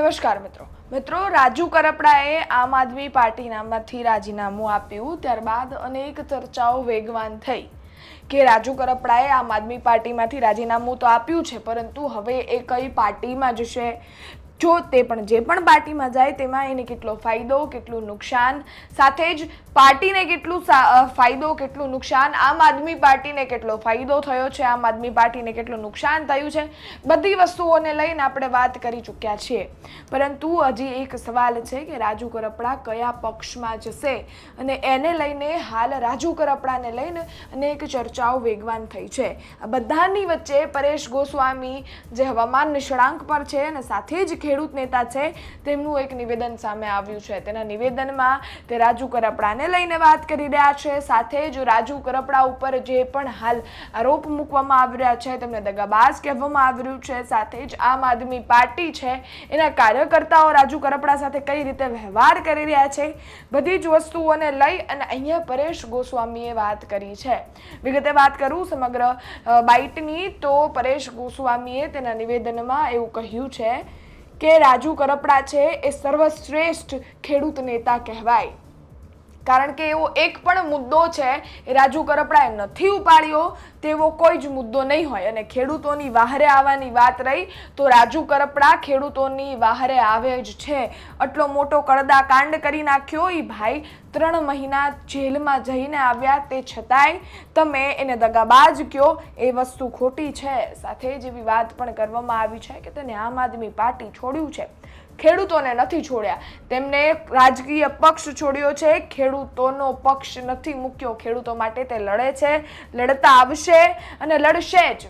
નમસ્કાર મિત્રો. મિત્રો, રાજુ કરપડાએ આમ આદમી પાર્ટીનામાંથી રાજીનામું આપ્યું, ત્યારબાદ અનેક ચર્ચાઓ વેગવાન થઈ કે રાજુ કરપડાએ આમ આદમી પાર્ટીમાંથી રાજીનામું તો આપ્યું છે, પરંતુ હવે એ કઈ પાર્ટીમાં જશે? જો તે પણ જે પણ પાર્ટીમાં જાય, તેમાં એને કેટલો ફાયદો, કેટલું નુકસાન? સાથે જ પાર્ટીને કેટલું ફાયદો, કેટલું નુકસાન? આમ આદમી પાર્ટીને કેટલો ફાયદો થયો છે? આમ આદમી પાર્ટીને કેટલું નુકસાન થયું છે? બધી વસ્તુઓને લઈને આપણે વાત કરી ચૂક્યા છીએ. પરંતુ હજી એક સવાલ છે કે રાજુ કરપડા કયા પક્ષમાં જશે? અને એને લઈને હાલ રાજુ કરપડાને લઈને અનેક ચર્ચાઓ વેગવાન થઈ છે. આ બધાની વચ્ચે પરેશ ગોસ્વામી જે હવામાન નિષ્ણાંક પર છે અને સાથે જ ખેડૂત નેતા છે, તેમનું એક નિવેદન સામે આવ્યું છે. તેના નિવેદનમાં તે રાજુ કરપડાને લઈને વાત કરી રહ્યા છે. સાથે જ રાજુ કરપડા ઉપર જે પણ હાલ આરોપ મૂકવામાં આવી રહ્યા છે, તેમને દગાબાજ કહેવામાં આવી રહ્યું છે. સાથે જ આમ આદમી પાર્ટી છે, એના કાર્યકર્તાઓ રાજુ કરપડા સાથે કઈ રીતે વ્યવહાર કરી રહ્યા છે, બધી જ વસ્તુઓને લઈ અને અહીંયા પરેશ ગોસ્વામીએ વાત કરી છે. વિગતે વાત કરું સમગ્ર બાઇટની, તો પરેશ ગોસ્વામીએ તેના નિવેદનમાં એવું કહ્યું છે કે રાજુ કરપડા છે, એ સર્વશ્રેષ્ઠ ખેડૂત નેતા કહેવાય. કારણ કે એવો એક પણ મુદ્દો છે, એ રાજુ કરપડાએ નથી ઉપાડ્યો, તેવો કોઈ જ મુદ્દો નહીં હોય. અને ખેડૂતોની વાહરે આવવાની વાત રહી, તો રાજુ કરપડા ખેડૂતોની વાહરે આવે જ છે. આટલો મોટો કડદા કાંડ કરી નાખ્યો એ ભાઈ ત્રણ મહિના જેલમાં જઈને આવ્યા. તે છતાંય તમે એને દગાબાજ કયો, એ વસ્તુ ખોટી છે. સાથે જ એવી વાત પણ કરવામાં આવી છે કે તેને આમ આદમી પાર્ટી છોડ્યું છે. ખેડૂતોને નથી છોડ્યા. તેમને રાજકીય પક્ષ છોડ્યો છે. ખેડૂતોનો પક્ષ નથી મૂક્યો. ખેડૂતો માટે તે લડે છે. લડતા આવશે અને લડશે જ.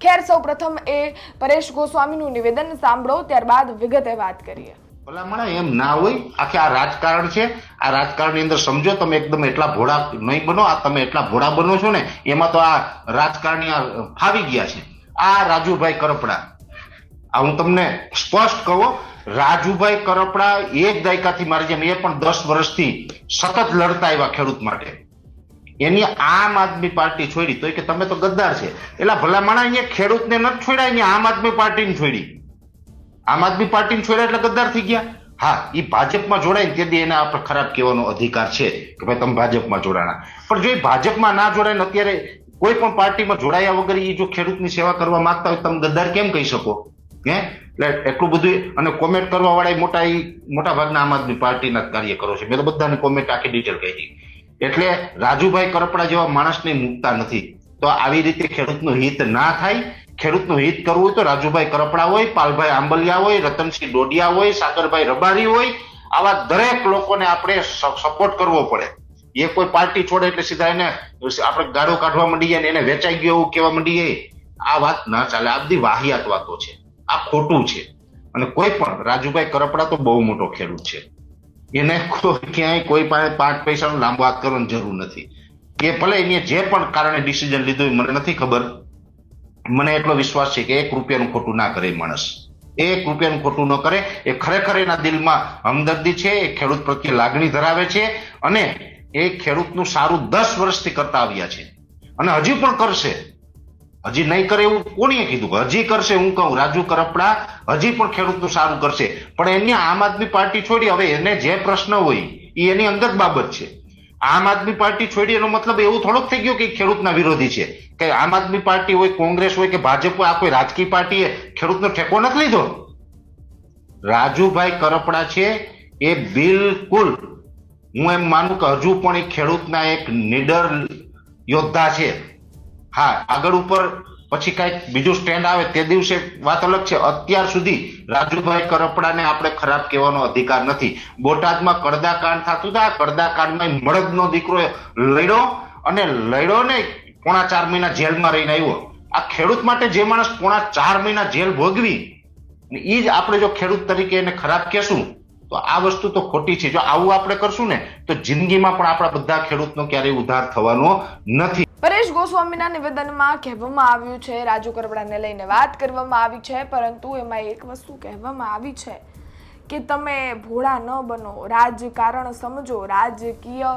ખેર સૌ પ્રથમ એ પરેશ ગોસ્વામીનું નિવેદન સાંભળો. ત્યારબાદ વિગતે વાત કરીએ. ભલામણા એમ ના હોય, આખે આ રાજકારણ છે. આ રાજકારણની અંદર સમજો, તમે એકદમ એટલા ભોળા નહીં બનો. આ તમે એટલા ભોળા બનો છો ને, એમાં તો આ રાજકારણી ફાવી ગયા છે. આ રાજુભાઈ કરપડા આ હું તમને સ્પષ્ટ કહું, રાજુભાઈ કરપડા એક દાયકાથી મારી જેમ, એ પણ દસ વર્ષથી સતત લડતા આવ્યા ખેડૂત માટે. એની આમ આદમી પાર્ટી છોડી, તો કે તમે તો ગદ્દાર છે. એટલે ભલામણા અહીંયા ખેડૂતને નથી છોડ્યા અહીંયા આમ આદમી પાર્ટીને છોડી. આમ આદમી પાર્ટીને છોડ્યા એટલે ગદ્દાર થઈ ગયા. હા એ ભાજપમાં જોડાય ને તેથી એના આપણે ખરાબ કહેવાનો અધિકાર છે કે ભાઈ તમે ભાજપમાં જોડાણા. પણ જો એ ભાજપમાં ના જોડાય ને અત્યારે કોઈ પણ પાર્ટીમાં જોડાયા વગર એ જો ખેડૂતની સેવા કરવા માંગતા હોય તમે ગદ્દાર કેમ કહી શકો? હે? એટલે એટલું બધું અને કોમેન્ટ કરવા વાળા મોટા મોટા ભાગના આમ આદમી પાર્ટીના કાર્યકરો છે. મેં તો બધાને કોમેન્ટ આખી ડિટેલ કહી એટલે રાજુભાઈ કરપડા જેવા માણસને મૂકતા નથી. તો આવી રીતે ખેડૂતનું હિત ના થાય. ખેડૂતનું હિત કરવું હોય તો રાજુભાઈ કરપડા હોય, પાલભાઈ આંબલિયા હોય, રતનસિંહ ડોડિયા હોય, સાગરભાઈ રબારી હોય, આવા દરેક લોકોને આપણે સપોર્ટ કરવો પડે. એ કોઈ પાર્ટી છોડે એટલે સીધા એને આપણે ગાડો કાઢવા માંડીએ ને એને વેચાઈ ગયો એવું કહેવા માંડીએ. આ વાત ના ચાલે. આ બધી વાહિયાત વાતો છે. આ ખોટું છે. અને કોઈ પણ, રાજુભાઈ કરપડા તો બહુ મોટો ખેડૂત છે. એને ક્યાંય કોઈ પાસે પાંચ પૈસાનો લાંબો હાથ કરવાની જરૂર નથી. એ ભલે એને જે પણ કારણે ડિસિઝન લીધું મને નથી ખબર. મને એટલો વિશ્વાસ છે કે એક રૂપિયાનું ખોટું ના કરે માણસ. એક રૂપિયાનું ખોટું ન કરે, એ ખરેખર એના દિલમાં હમદર્દી છે, એ ખેડૂત પ્રત્યે લાગણી ધરાવે છે અને એ ખેડૂતનું સારું દસ વર્ષથી કરતા આવ્યા છે. અને હજી પણ કરશે. હજી નહીં કરે એવું કોણીએ કીધું? હજી કરશે હું કહું, રાજુ કરપડા હજી પણ ખેડૂતનું સારું કરશે. પણ એની આમ આદમી પાર્ટી છોડી હવે એને જે પ્રશ્ન હોય એ એની અંગત બાબત છે. આમ આદમી પાર્ટી છોડી એનો મતલબ એવું થોડોક થઈ ગયો કે ખેડૂતના વિરોધી છે. કે આમ આદમી પાર્ટી હોય, કોંગ્રેસ હોય કે ભાજપ હોય, આ કોઈ રાજકીય પાર્ટીએ ખેડૂતનો ઠેકો નથી લીધો? રાજુભાઈ કરપડા છે એ બિલકુલ, હું એમ માનું કે હજુ પણ એ ખેડૂતના એક નીડર યોદ્ધા છે. હા, આગળ ઉપર પછી કંઈક બીજું સ્ટેન્ડ આવે તે દિવસે વાત અલગ છે. અત્યાર સુધી રાજુભાઈ કરપડાને આપણે ખરાબ કહેવાનો અધિકાર નથી. બોટાદમાં કડદાકાંડ થતું હતા કડદાકાંડમાં મળદનો દીકરો લડ્યો અને લડ્યો ને પોણા ચાર મહિના જેલમાં રહીને આવ્યો. આ ખેડૂત માટે જે માણસ પોણા ચાર મહિના જેલ ભોગવી એ જ આપણે જો ખેડૂત તરીકે એને ખરાબ કહેશું, તો આ વસ્તુ તો ખોટી છે. જો આવું આપણે કરશું ને, તો જિંદગીમાં પણ આપણા બધા ખેડૂતનો ક્યારેય ઉધાર થવાનો નથી. પરેશ ગોસ્વામીના નિવેદનમાં કહેવામાં આવ્યું છે, રાજુ કરપડાને લઈને વાત કરવામાં આવી છે, પરંતુ એમાં એક વસ્તુ કહેવામાં આવી છે કે તમે ભોળા ન બનો. રાજકારણ સમજો. રાજકીય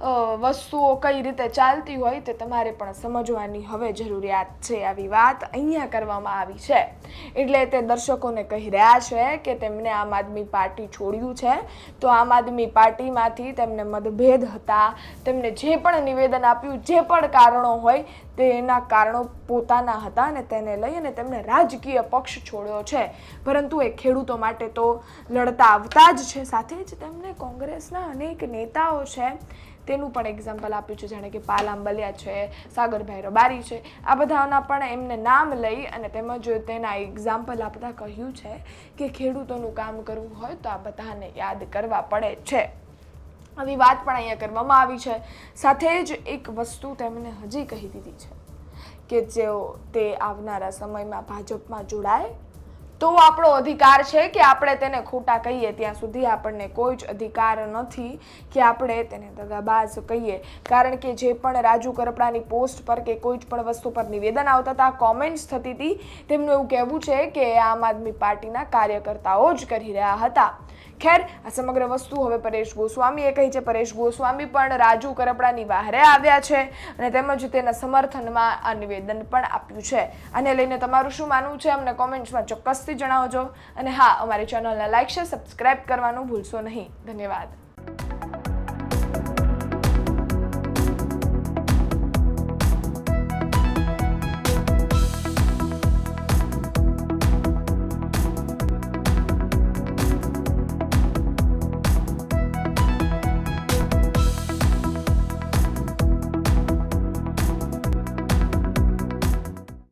વસ્તુઓ કઈ રીતે ચાલતી હોય તે તમારે પણ સમજવાની હવે જરૂરિયાત છે આવી વાત અહીંયા કરવામાં આવી છે. એટલે તે દર્શકોને કહી રહ્યા છે કે તેમને આમ આદમી પાર્ટી છોડ્યું છે. તો આમ આદમી પાર્ટીમાંથી તેમને મતભેદ હતા. તેમને જે પણ નિવેદન આપ્યું, જે પણ કારણો હોય તેના કારણો પોતાના હતા અને તેને લઈ અને તેમણે રાજકીય પક્ષ છોડ્યો છે. પરંતુ એ ખેડૂતો માટે તો લડતા આવતા જ છે. સાથે જ તેમને કોંગ્રેસના અનેક નેતાઓ છે. તેનું પણ એક્ઝામ્પલ આપ્યું છે, જાણે કે પાલ આંબલિયા છે સાગરભાઈ રબારી છે. આ બધાના પણ એમને નામ લઈ અને તેમજ તેના એક્ઝામ્પલ આપતા કહ્યું છે કે ખેડૂતોનું કામ કરવું હોય તો આ બધાને યાદ કરવા પડે છે. આવી વાત પણ અહીંયા કરવામાં આવી છે. સાથે જ એક વસ્તુ તેમણે હજી કહી દીધી છે કે જેઓ તે આવનારા સમયમાં ભાજપમાં જોડાય તો આપણો અધિકાર છે કે આપણે તેને ખોટા કહીએ ત્યાં સુધી આપણને કોઈ જ અધિકાર નથી કે આપણે તેને દગાબાજ કહીએ. કારણ કે જે પણ રાજુ કરપડાની પોસ્ટ પર કે કોઈ જ પણ વસ્તુ પર નિવેદન આવતા હતા કોમેન્ટ્સ થતી હતી, તેમનું એવું કહેવું છે કે આમ આદમી પાર્ટીના કાર્યકર્તાઓ જ કરી રહ્યા હતા. ખેર, આ સમગ્ર વસ્તુ હવે પરેશ ગોસ્વામીએ કહી છે. પરેશ ગોસ્વામી પણ રાજુ કરપડાની બહારે આવ્યા છે અને તેમજ તેના સમર્થનમાં આ નિવેદન પણ આપ્યું છે. આને લઈને તમારું શું માનવું છે? અમને કોમેન્ટ્સમાં જણાવજો. અને હા અમારી ચેનલને લાઈક છે સબસ્ક્રાઇબ કરવાનું ભૂલશો નહીં. ધન્યવાદ.